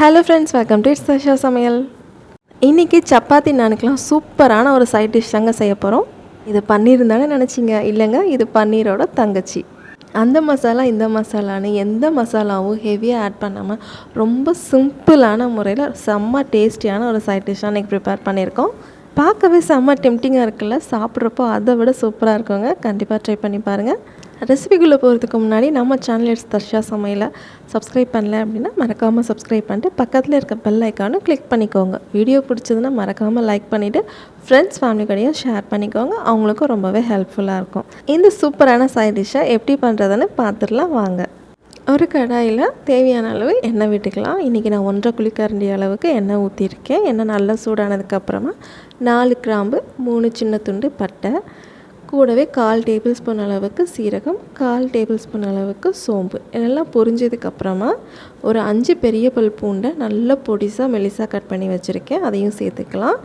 Hello friends welcome to it's Tasha சமையல் இன்றைக்கி சப்பாத்தி நானுக்கெலாம் சூப்பரான ஒரு சைட் டிஷ் தாங்க செய்ய போகிறோம் இது பன்னீர் தானே நினச்சிங்க? இல்லைங்க இது பன்னீரோட தங்கச்சி. அந்த மசாலா இந்த மசாலான்னு எந்த மசாலாவும் ஹெவியாக ஆட் பண்ணாமல் ரொம்ப சிம்பிளான முறையில் செம்ம டேஸ்டியான ஒரு சைட் டிஷ்ஷாக இன்றைக்கி ப்ரிப்பேர் பண்ணியிருக்கோம். பார்க்கவே செம்ம டெம்டிங்காக இருக்குல்ல? சாப்பிட்றப்போ அதை விட சூப்பராக இருக்குங்க. கண்டிப்பாக ட்ரை பண்ணி பாருங்கள் ரெசிபிக்குள்ளே போகிறதுக்கு முன்னாடி நம்ம சேனல் எட்ஸ் தர்ஷா சமையலை சப்ஸ்கிரைப் பண்ணல அப்படின்னா மறக்காமல் சப்ஸ்கிரைப் பண்ணிட்டு பக்கத்தில் இருக்க பெல் ஐக்கானும் கிளிக் பண்ணிக்கோங்க. வீடியோ பிடிச்சதுன்னா மறக்காமல் லைக் பண்ணிவிட்டு ஃப்ரெண்ட்ஸ் ஃபேமிலி கூடயும் ஷேர் பண்ணிக்கோங்க. அவங்களுக்கும் ரொம்பவே ஹெல்ப்ஃபுல்லாக இருக்கும். இந்த சூப்பரான சைட் டிஷ்ஷை எப்படி பண்ணுறதுன்னு பார்த்துடலாம் வாங்க. ஒரு கடாயில் தேவையான அளவு எண்ணெய் விட்டுக்கலாம். இன்றைக்கி நான் ஒன்றரை குழிக்கரண்டி அளவுக்கு எண்ணெய் ஊற்றிருக்கேன் எண்ணெய் நல்லா சூடானதுக்கப்புறமா நாலு கிராம்பு மூணு சின்ன துண்டு பட்டை கூடவே கால் டேபிள் ஸ்பூன் அளவுக்கு சீரகம் கால் டேபிள் ஸ்பூன் அளவுக்கு சோம்பு. இதெல்லாம் பொரிஞ்சதுக்கப்புறமா ஒரு அஞ்சு பெரிய பல் பூண்டை நல்லா பொடிசாக மெலிசாக கட் பண்ணி வச்சுருக்கேன். அதையும் சேர்த்துக்கலாம்.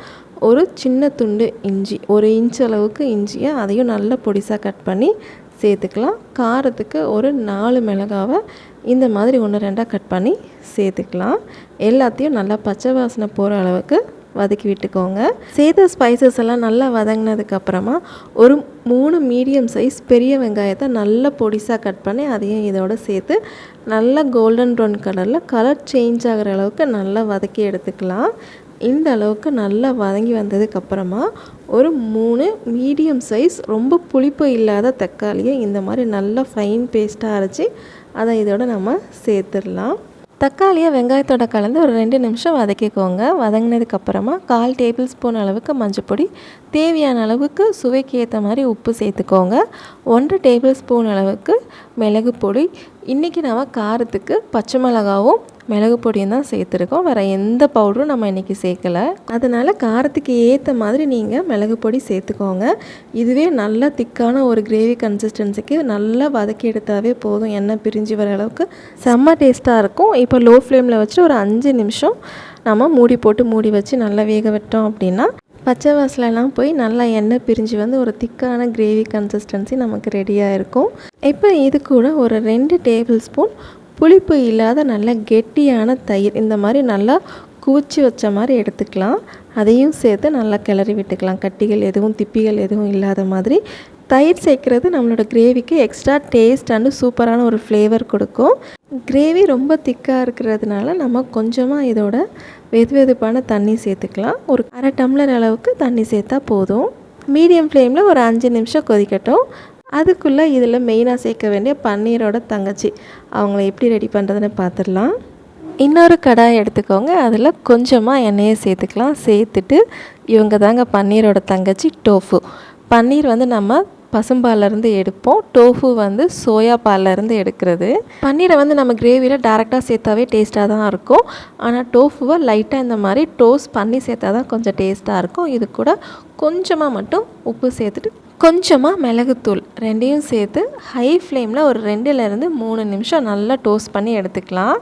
ஒரு சின்ன துண்டு இஞ்சி ஒரு இன்ச் அளவுக்கு இஞ்சியை அதையும் நல்லா பொடிசாக கட் பண்ணி சேர்த்துக்கலாம். காரத்துக்கு ஒரு நாலு மிளகாவை இந்த மாதிரி ஒன்று ரெண்டாக கட் பண்ணி சேர்த்துக்கலாம். எல்லாத்தையும் நல்லா பச்சை வாசனை போகிற அளவுக்கு வதக்கி விட்டுக்கோங்க. சேர்த்த ஸ்பைசஸ் எல்லாம் நல்லா வதங்கினதுக்கப்புறமா ஒரு மூணு மீடியம் சைஸ் பெரிய வெங்காயத்தை நல்லா பொடிசாக கட் பண்ணி அதையும் இதோட சேர்த்து நல்லா கோல்டன் ப்ரௌன் கலரில் கலர் சேஞ்ச் ஆகிற அளவுக்கு நல்லா வதக்கி எடுத்துக்கலாம். இந்த அளவுக்கு நல்லா வதங்கி வந்ததுக்கப்புறமா ஒரு மூணு மீடியம் சைஸ் ரொம்ப புளிப்பு இல்லாத தக்காளியை இந்த மாதிரி நல்லா ஃபைன் பேஸ்ட்டாக அரைச்சி அதை இதோட நம்ம சேர்த்துடலாம். தக்காளியை வெங்காயத்தோட கலந்து ஒரு ரெண்டு நிமிஷம் வதக்கிக்கோங்க. வதங்கினதுக்கப்புறமா கால் டேபிள் ஸ்பூன் அளவுக்கு மஞ்சப்பொடி தேவையான அளவுக்கு சுவைக்கு ஏற்ற மாதிரி உப்பு சேர்த்துக்கோங்க. ஒன்றரை டேபிள் ஸ்பூன் அளவுக்கு மிளகு பொடி. இன்றைக்கி நம்ம காரத்துக்கு பச்சை மிளகாவும் மிளகு பொடியும் தான் சேர்த்துருக்கோம். வேறு எந்த பவுடரும் நம்ம இன்றைக்கி சேர்க்கலை. அதனால் காரத்துக்கு ஏற்ற மாதிரி நீங்கள் மிளகு பொடி சேர்த்துக்கோங்க. இதுவே நல்லா திக்கான ஒரு கிரேவி கன்சிஸ்டன்சிக்கு நல்லா வதக்கி எடுத்தாவே போதும். எண்ணெய் பிரிஞ்சு வர அளவுக்கு செம்ம டேஸ்ட்டாக இருக்கும். இப்போ லோ ஃப்ளேமில் வச்சு ஒரு அஞ்சு நிமிஷம் நம்ம மூடி போட்டு மூடி வச்சு நல்லா வேக விட்டோம் அப்படின்னா பச்சை வாசலெல்லாம் போய் நல்லா எண்ணெய் பிரிஞ்சு வந்து ஒரு திக்கான கிரேவி கன்சிஸ்டன்சி நமக்கு ரெடியாக இருக்கும். இப்போ இது கூட ஒரு ரெண்டு டேபிள் ஸ்பூன் புளிப்பு இல்லாத நல்ல கெட்டியான தயிர் இந்த மாதிரி நல்லா கூச்சி வச்ச மாதிரி எடுத்துக்கலாம். அதையும் சேர்த்து நல்லா கிளறி விட்டுக்கலாம். கட்டிகள் எதுவும் திப்பிகள் எதுவும் இல்லாத மாதிரி. தயிர் சேர்க்குறது நம்மளோட கிரேவிக்கு எக்ஸ்ட்ரா டேஸ்ட் அண்டு சூப்பரான ஒரு ஃப்ளேவர் கொடுக்கும். கிரேவி ரொம்ப திக்காக இருக்கிறதுனால நம்ம கொஞ்சமாக இதோட வெது வெதுப்பான தண்ணி சேர்த்துக்கலாம். ஒரு அரை டம்ளர் அளவுக்கு தண்ணி சேர்த்தா போதும். மீடியம் ஃப்ளேமில் ஒரு அஞ்சு நிமிஷம் கொதிக்கட்டும். அதுக்குள்ளே இதில் மெயினாக சேர்க்க வேண்டிய பன்னீரோட தங்கச்சி. அவங்கள எப்படி ரெடி பண்ணுறதுன்னு பார்த்துடலாம் இன்னொரு கடாய் எடுத்துக்கோங்க. அதில் கொஞ்சமாக எண்ணெயை சேர்த்துக்கலாம். சேர்த்துட்டு இவங்க தாங்க பன்னீரோட தங்கச்சி டோஃபு. பன்னீர் வந்து நம்ம பசும்பாலேருந்து எடுப்போம். டோஃபு வந்து சோயா பால்லேருந்து எடுக்கிறது. பன்னீரை வந்து நம்ம கிரேவியில் டேரெக்டாக சேர்த்தாவே டேஸ்ட்டாக தான் இருக்கும். ஆனால் டோஃபுவை லைட்டாக இந்த மாதிரி டோஸ்ட் பண்ணி சேர்த்தா தான் கொஞ்சம் டேஸ்ட்டாக இருக்கும். இது கூட கொஞ்சமாக மட்டும் உப்பு சேர்த்துட்டு கொஞ்சமாக மிளகுத்தூள் ரெண்டையும் சேர்த்து ஹை ஃப்ளேமில் ஒரு ரெண்டுலேருந்து மூணு நிமிஷம் நல்லா டோஸ்ட் பண்ணி எடுத்துக்கலாம்.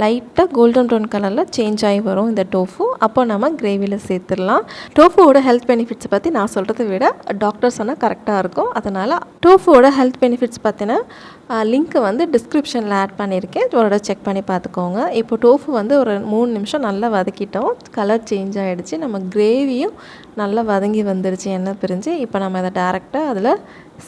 லைட்டாக கோல்டன் ப்ரௌன் கலரில் சேஞ்ச் ஆகி வரும் இந்த டோஃபு. அப்போ நம்ம கிரேவியில் சேர்த்துடலாம். டோஃபுவோட ஹெல்த் பெனிஃபிட்ஸை பற்றி நான் சொல்கிறத விட டாக்டர் சொன்னால் கரெக்டாக இருக்கும். அதனால் டோஃபுவோட ஹெல்த் பெனிஃபிட்ஸ் பற்றின லிங்க்கை வந்து டிஸ்கிரிப்ஷனில் ஆட் பண்ணியிருக்கேன். இதோட செக் பண்ணி பார்த்துக்கோங்க. இப்போ டோஃபு வந்து ஒரு மூணு நிமிஷம் நல்லா வதக்கிட்டோம். கலர் சேஞ்ச் ஆகிடுச்சு நம்ம கிரேவியும் நல்லா வதங்கி வந்துடுச்சு எண்ணெய் பிரிஞ்சு. இப்போ நம்ம அதை டேரெக்டாக அதில்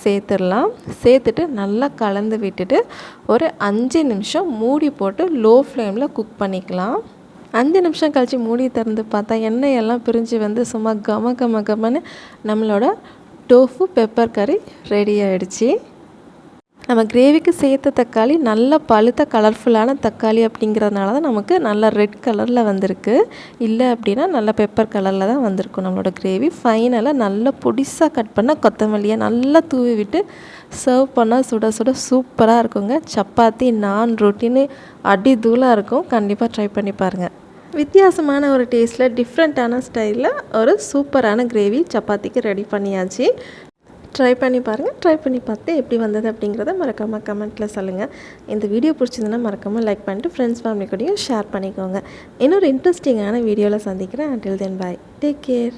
சேர்த்துடலாம். சேர்த்துட்டு நல்லா கலந்து விட்டுட்டு ஒரு அஞ்சு நிமிஷம் மூடி போட்டு லோ ஃப்ளேமில் குக் பண்ணிக்கலாம். அஞ்சு நிமிஷம் கழித்து மூடி திறந்து பார்த்தா எண்ணெய் எல்லாம் பிரிஞ்சு வந்து சும்மா கம கம கமன்னு நம்மளோட டோஃபு பெப்பர் கறி ரெடி ஆகிடுச்சி நம்ம கிரேவிக்கு சேர்த்த தக்காளி நல்ல பழுத்த கலர்ஃபுல்லான தக்காளி அப்படிங்கிறதுனால தான் நமக்கு நல்ல ரெட் கலரில் வந்திருக்கு. இல்லை அப்படின்னா நல்ல பெப்பர் கலரில் தான் வந்திருக்கும் நம்மளோட கிரேவி. ஃபைனலாக நல்ல பொடிசாக கட் பண்ண கொத்தமல்லியை நல்லா தூவி விட்டு சர்வ் பண்ணால் சுட சுட சூப்பராக இருக்குங்க. சப்பாத்தி நான் ரொட்டின்னு அடி தூளாக இருக்கும். கண்டிப்பாக ட்ரை பண்ணி பாருங்கள் வித்தியாசமான ஒரு டேஸ்ட்டில் டிஃப்ரெண்ட்டான ஸ்டைலில் ஒரு சூப்பரான கிரேவி சப்பாத்திக்கு ரெடி பண்ணியாச்சு. ட்ரை பண்ணி பாருங்கள் ட்ரை பண்ணி பார்த்து எப்படி வந்தது அப்படிங்கிறத மறக்காமல் கமெண்ட்டில் சொல்லுங்கள் இந்த வீடியோ பிடிச்சதுன்னா மறக்காமல் லைக் பண்ணிட்டு ஃப்ரெண்ட்ஸ் ஃபேமிலி கூடயும் ஷேர் பண்ணிக்கோங்க. இன்னொரு இன்ட்ரெஸ்டிங்கான வீடியோவில் சந்திக்கிறேன். Until then bye take care